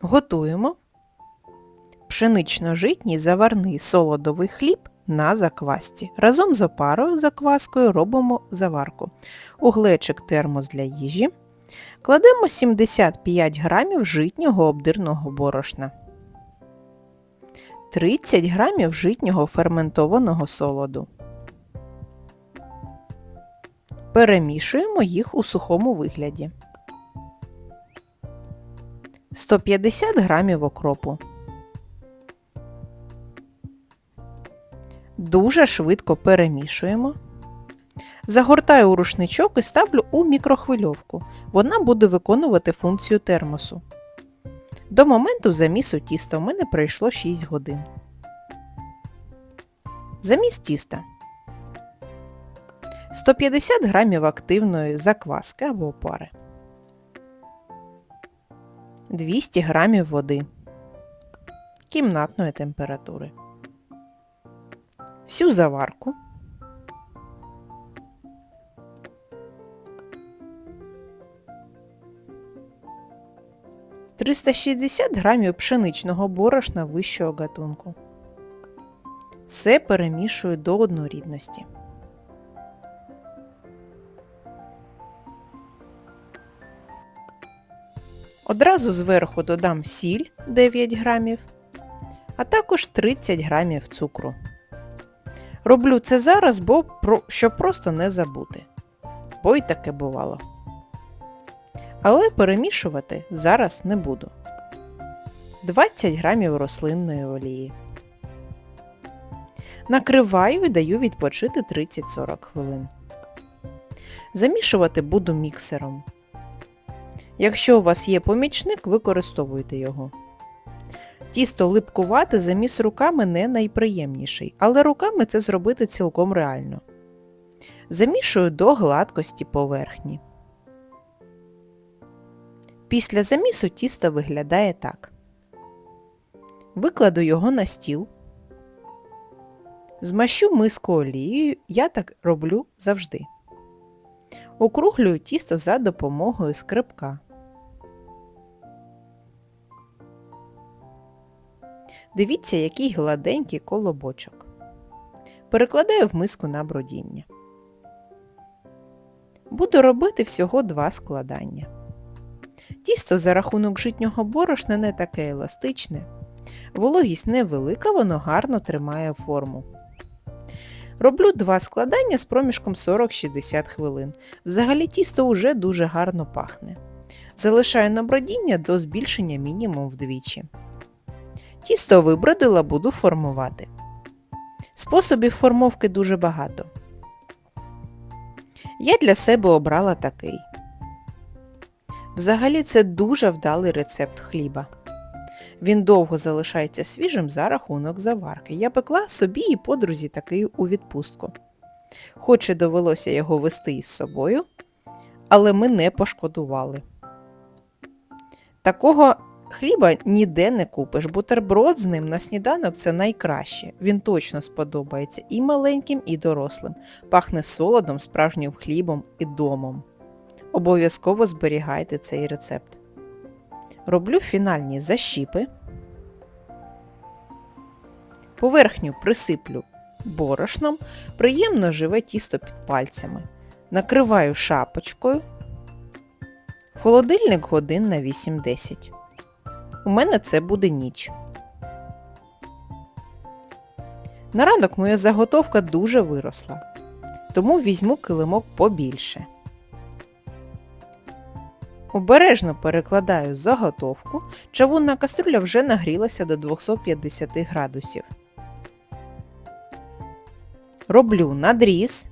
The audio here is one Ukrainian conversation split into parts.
Готуємо пшенично-житній заварний солодовий хліб на заквасці. Разом з опарою закваскою робимо заварку. У глечик термос для їжі. Кладемо 75 грамів житнього обдирного борошна. 30 грамів житнього ферментованого солоду. Перемішуємо їх у сухому вигляді. 150 грамів окропу. Дуже швидко перемішуємо. Загортаю у рушничок і ставлю у мікрохвильовку. Вона буде виконувати функцію термосу. До моменту замісу тіста у мене пройшло 6 годин. Заміс тіста. 150 грамів активної закваски або опари. 200 грамів води кімнатної температури. Всю заварку. Триста шістдесят грамів пшеничного борошна вищого гатунку. Все перемішую до однорідності. Одразу зверху додам сіль 9 грамів, а також 30 грамів цукру. Роблю це зараз, бо щоб просто не забути. Бо й таке бувало. Але перемішувати зараз не буду. 20 грамів рослинної олії. Накриваю і даю відпочити 30-40 хвилин. Замішувати буду міксером. Якщо у вас є помічник, використовуйте його. Тісто липкувати заміс руками не найприємніший, але руками це зробити цілком реально. Замішую до гладкості поверхні. Після замісу тісто виглядає так. Викладу його на стіл. Змащу миску олією, я так роблю завжди. Округлюю тісто за допомогою скрипка. Дивіться, який гладенький колобочок. Перекладаю в миску на бродіння. Буду робити всього два складання. Тісто за рахунок житнього борошна не таке еластичне. Вологість невелика, воно гарно тримає форму. Роблю два складання з проміжком 40-60 хвилин. Взагалі тісто уже дуже гарно пахне. Залишаю на бродіння до збільшення мінімум вдвічі. Тісто вибродила, буду формувати. Способів формовки дуже багато. Я для себе обрала такий. Взагалі це дуже вдалий рецепт хліба. Він довго залишається свіжим за рахунок заварки. Я пекла собі і подрузі такий у відпустку. Хоч і довелося його вести із собою, але ми не пошкодували. Такого хліба ніде не купиш. Бутерброд з ним на сніданок це найкраще. Він точно сподобається і маленьким, і дорослим. Пахне солодом, справжнім хлібом і домом. Обов'язково зберігайте цей рецепт. Роблю фінальні защіпи. Поверхню присиплю борошном, приємно живе тісто під пальцями. Накриваю шапочкою. Холодильник годин на 8-10. У мене це буде ніч. На ранок моя заготовка дуже виросла, тому візьму килимок побільше. Обережно перекладаю заготовку, чавунна каструля вже нагрілася до 250 градусів. Роблю надріз.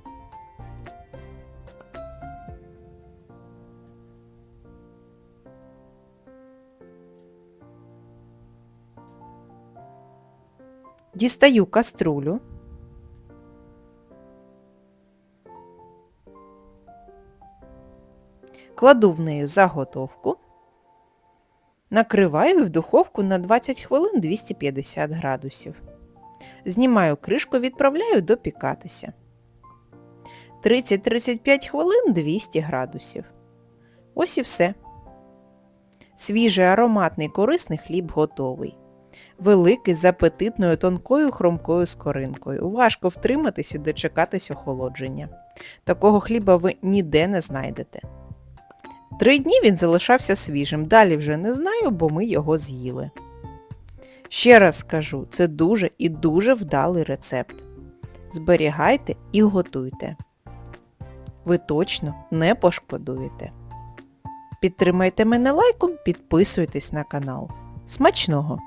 Дістаю каструлю. Кладу в неї заготовку, накриваю в духовку на 20 хвилин 250 градусів. Знімаю кришку, відправляю допікатися. 30-35 хвилин 200 градусів. Ось і все. Свіжий ароматний корисний хліб готовий. Великий з апетитною тонкою хромкою скоринкою. Важко втриматись і дочекатись охолодження. Такого хліба ви ніде не знайдете. Три дні він залишався свіжим, далі вже не знаю, бо ми його з'їли. Ще раз скажу, це дуже і дуже вдалий рецепт. Зберігайте і готуйте. Ви точно не пошкодуєте. Підтримайте мене лайком, підписуйтесь на канал. Смачного!